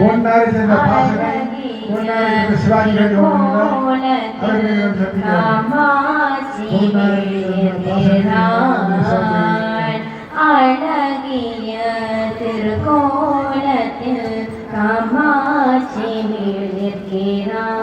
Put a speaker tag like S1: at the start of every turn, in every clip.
S1: பொன்னாரி சென்ற பாசகம்
S2: பொன்னாரி சென்ற சிவாஜி அழகிய திருக்கோலத்தில் காமாட்சி நிற்கிறார்.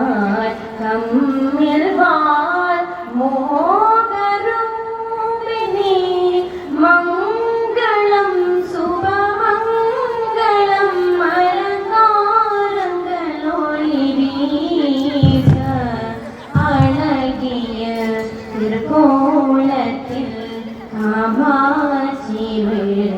S2: തിർക്കോളത്തിൽ കാമാശി വീഴ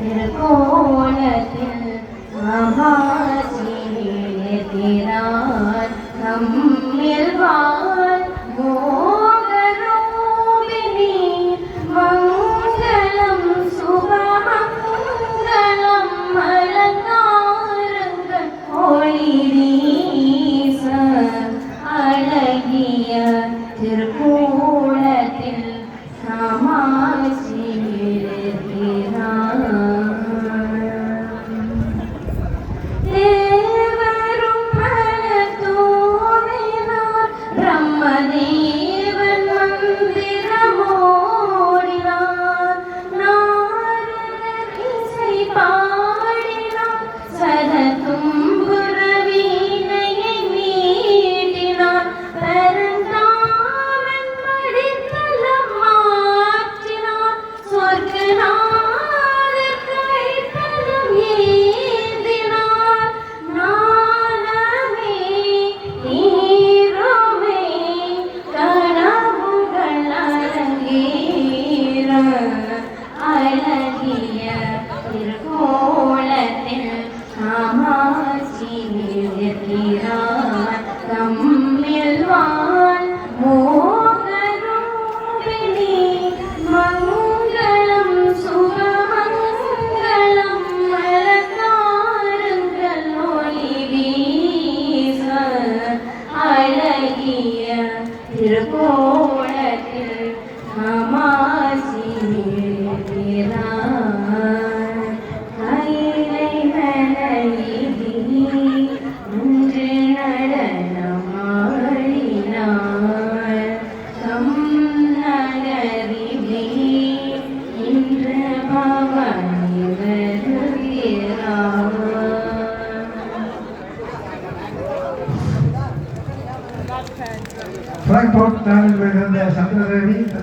S2: തിരുക്കോണത്തിൽ മഹാ
S1: பிராங்க்போர்ட் நாளில் இருந்த சந்திரரவி